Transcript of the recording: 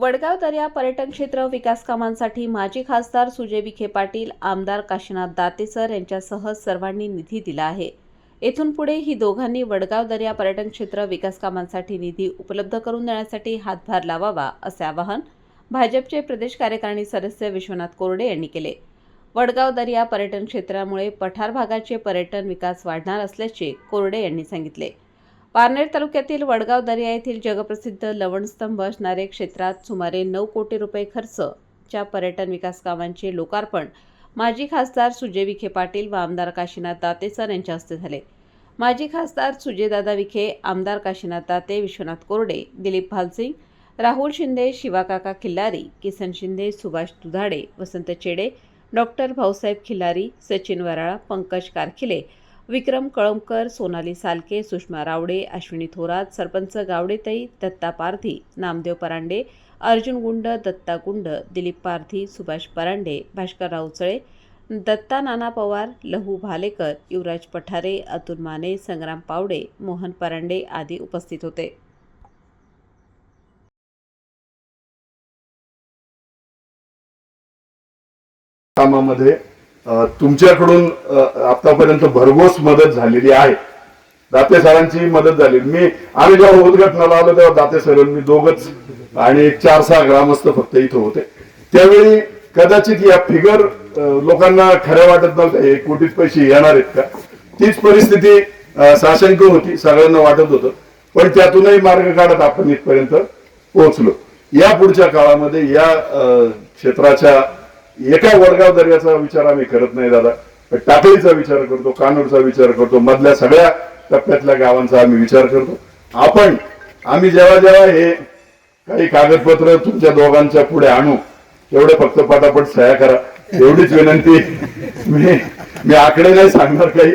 वडगाव दर्या पर्यटन क्षेत्र विकास कामांसाठी माजी खासदार सुजय विखे पाटील आमदार काशीनाथ दातेसर यांच्यासह सर्वांनी निधी दिला आहे. येथून पुढे ही दोघांनी वडगाव दर्या पर्यटन क्षेत्र विकास कामांसाठी निधी उपलब्ध करून देण्यासाठी हातभार लावावा असे आवाहन भाजपचे प्रदेश कार्यकारिणी सदस्य विश्वनाथ कोरडे यांनी केले. वडगाव दर्या पर्यटन क्षेत्रामुळे पठार भागाचे पर्यटन विकास वाढणार असल्याचे कोरडे यांनी सांगितले. पारनेर तालुक्यातील वडगाव दर्या येथील जगप्रसिद्ध लवणस्तंभ असणारे क्षेत्रात सुमारे नऊ कोटी रुपये खर्चच्या पर्यटन विकास कामांचे लोकार्पण माजी खासदार सुजय विखे पाटील व आमदार काशीनाथ दातेसर यांच्या हस्ते झाले. माजी खासदार सुजयदादा विखे आमदार काशीनाथ दाते विश्वनाथ कोरडे दिलीप भालसिंग राहुल शिंदे शिवाकाका खिल्लारी किसन शिंदे सुभाष दुधाडे वसंत चेडे डॉक्टर भाऊसाहेब खिल्लारी सचिन वराळा पंकज कारखिले विक्रम कळमकर सोनाली सालके सुषमा रावडे अश्विनी थोरात सरपंच गावडेताई दत्ता पारधी नामदेव परांडे अर्जुन गुंड दत्ता गुंड दिलीप पारधी सुभाष परांडे भास्कर रावचळे दत्ता नाना पवार लहू भालेकर युवराज पठारे अतुल माने संग्राम पावडे मोहन परांडे आदी उपस्थित होते. कामामध्ये तुमच्याकडून आतापर्यंत भरघोस मदत झालेली आहे. दाते सरांची मदत झाली. मी आम्ही जेव्हा उद्घाटनाला आलो तेव्हा दाते सर मी दोघच आणि एक चार सहा ग्रामस्थ फक्त इथं होते. त्यावेळी कदाचित या फिगर लोकांना खऱ्या वाटत नव्हत्या हे कोटीत पैसे येणार आहेत का? तीच परिस्थिती साशंक होती सगळ्यांना वाटत होतं. पण त्यातूनही मार्ग काढत आपण इथपर्यंत पोहोचलो. या पुढच्या काळामध्ये या क्षेत्राच्या एका वडगाव दर्याचा विचार आम्ही करत नाही दादा टाकळीचा विचार करतो कानूरचा विचार करतो मधल्या सगळ्या टप्प्यातल्या गावांचा आम्ही विचार करतो. आपण आम्ही जेव्हा जेव्हा हे काही कागदपत्र तुमच्या दोघांच्या पुढे आणू तेवढे फक्त पटापट सह्या करा. एवढीच विनंती. मी मी आकडे नाही सांगणार काही.